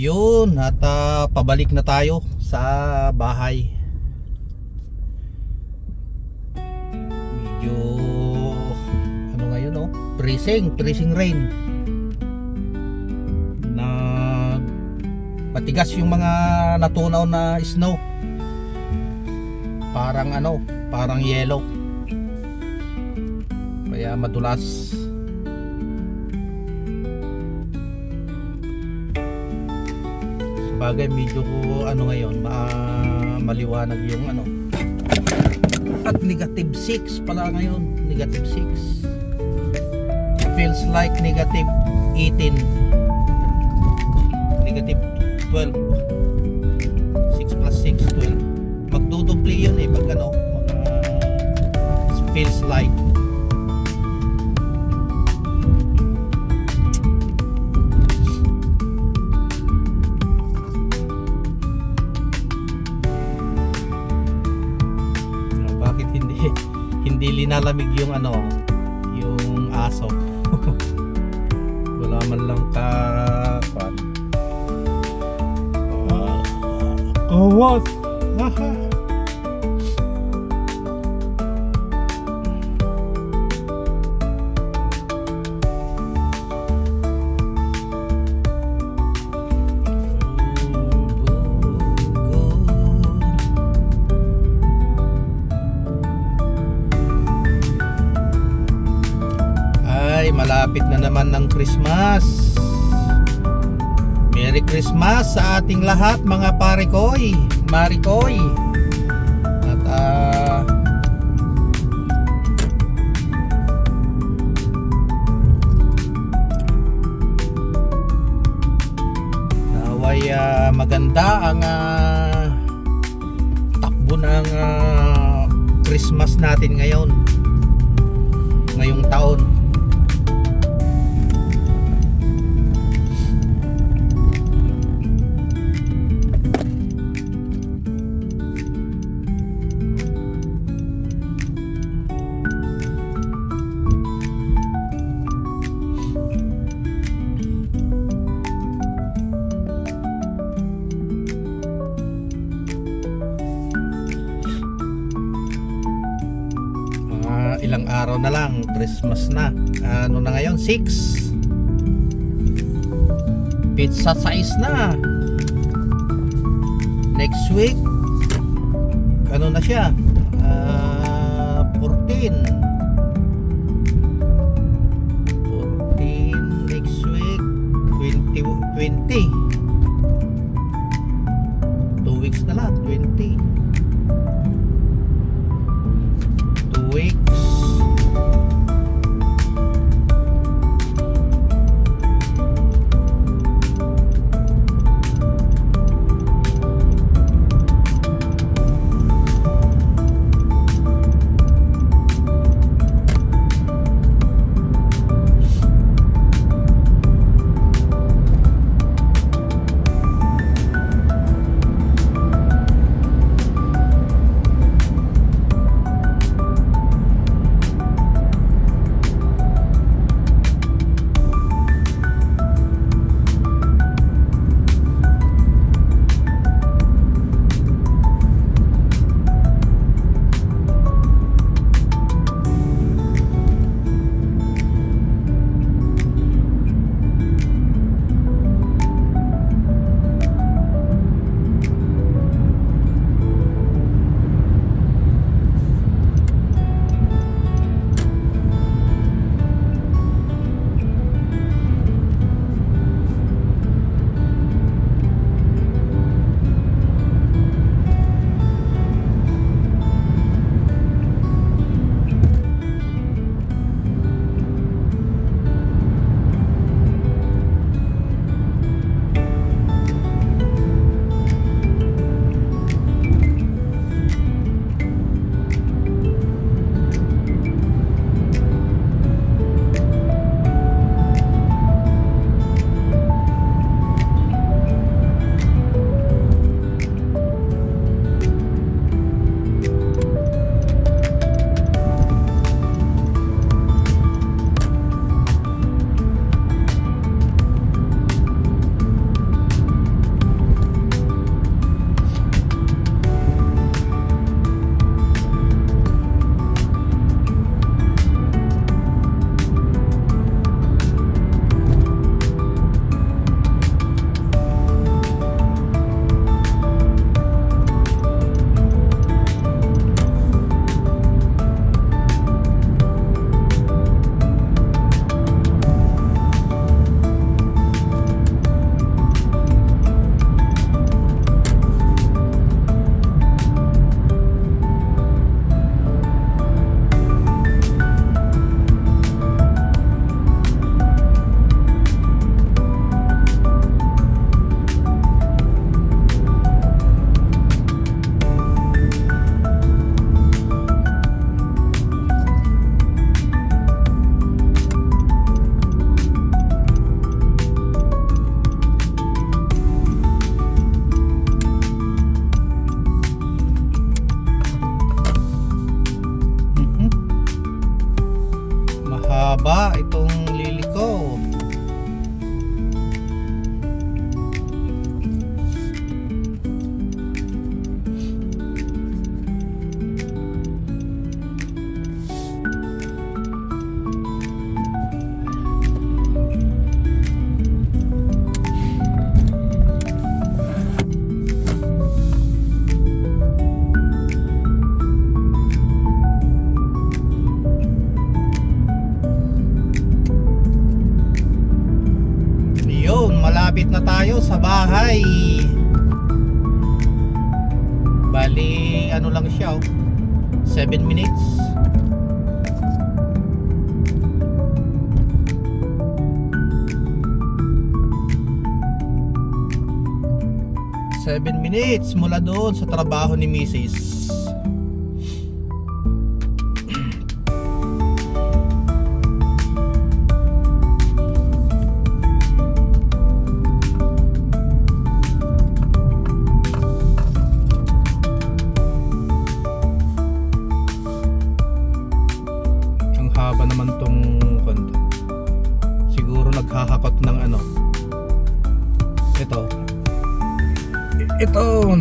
Yun, at ah, pabalik na tayo sa bahay. Medyo ano ngayon oh, freezing, freezing rain. Na matigas yung mga natunaw na snow. Parang ano, parang yellow. Kaya madulas. Sabagay medyo ano ngayon, ma maliwanag yung ano. At negative 6 pala ngayon, negative 6. Feels like negative 18. Negative 12. 6 plus 6, 12. Magdudubli yun eh pag ano, mga feels like. Hindi linalamig yung ano yung aso. Wala man lang ka kwan Ah, kawas Malapit na naman ng Christmas. Merry Christmas sa ating lahat mga parikoy, marikoy. At ah naway ah, maganda ang ah, takbo ng ah, Christmas natin ngayon ngayong taon ilang araw na lang. Christmas na. Ano na ngayon? 6 pizza size na. Next week ano na siya? Ah, 14 14 next week 20 20 2 weeks na lang 20 two weeks. haba. Ito tayo sa bahay. Bali, ano lang siya, oh. 7 minutes. Seven minutes mula doon sa trabaho ni Mrs.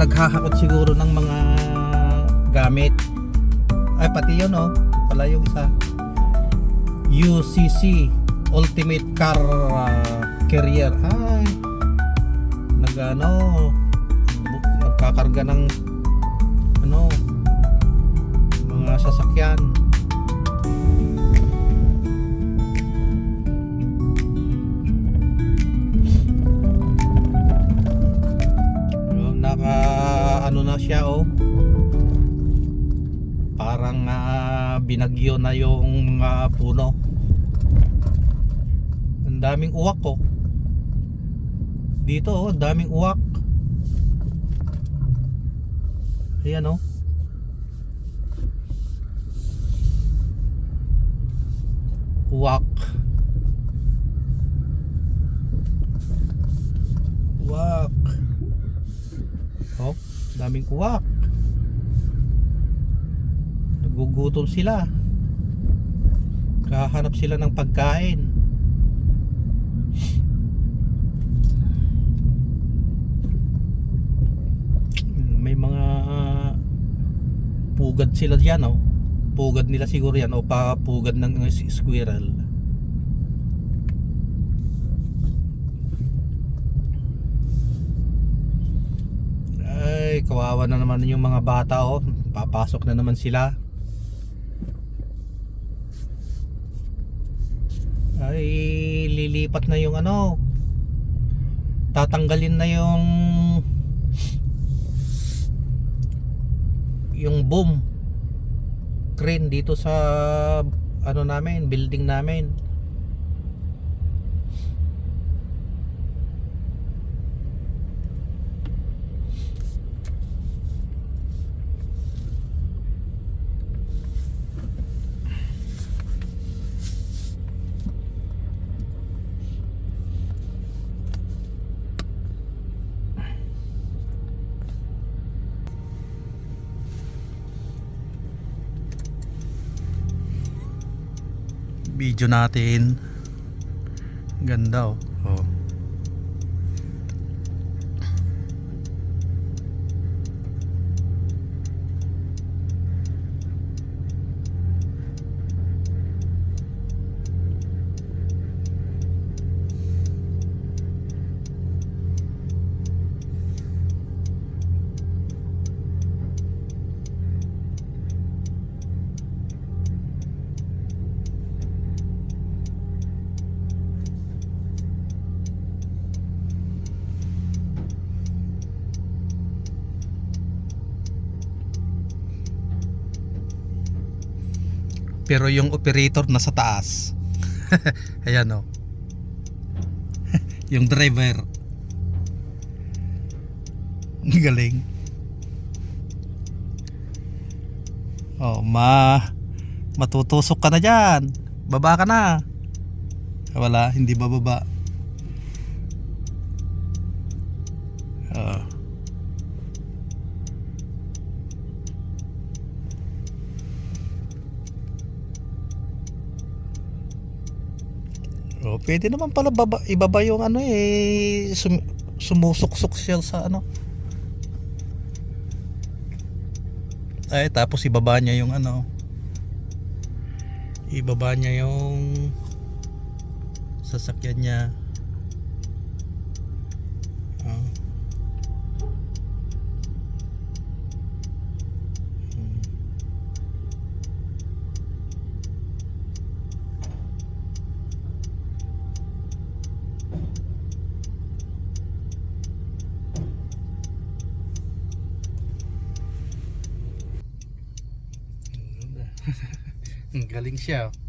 naghahakot siguro ng mga gamit. Ay, pati yun oh. Pala yung isa. UCC Ultimate Car ah, Carrier. Ay. Nagano nagkakarga ng ano mga sasakyan. Na siya oh. Parang ah, binagyo na yung mga puno. Ang daming uwak oh. Dito oh, daming uwak. Ayan oh. Uwak. Oh, daming uwak. Nagugutom sila. Kahanap sila ng pagkain. May mga pugad sila diyan, oh. Pugad nila siguro yan o papugad ng squirrel. Ay, kawawa na naman yung mga bata oh. Papasok na naman sila. Ay, lilipat na yung ano. Tatanggalin na yung yung boom crane dito sa ano namin, building namin. Video natin ganda oh, oh. Pero yung operator nasa taas. Ayan oh. Yung driver. Galing. Oh ma matutusok ka na dyan. Baba ka na. Wala hindi bababa oh Oh, pwede naman pala baba, ibaba yung ano eh sum, sumusuksok siya sa ano. Ay, tapos ibaba niya yung ano. Ibaba niya yung sasakyan niya. Ang galing siya. oh.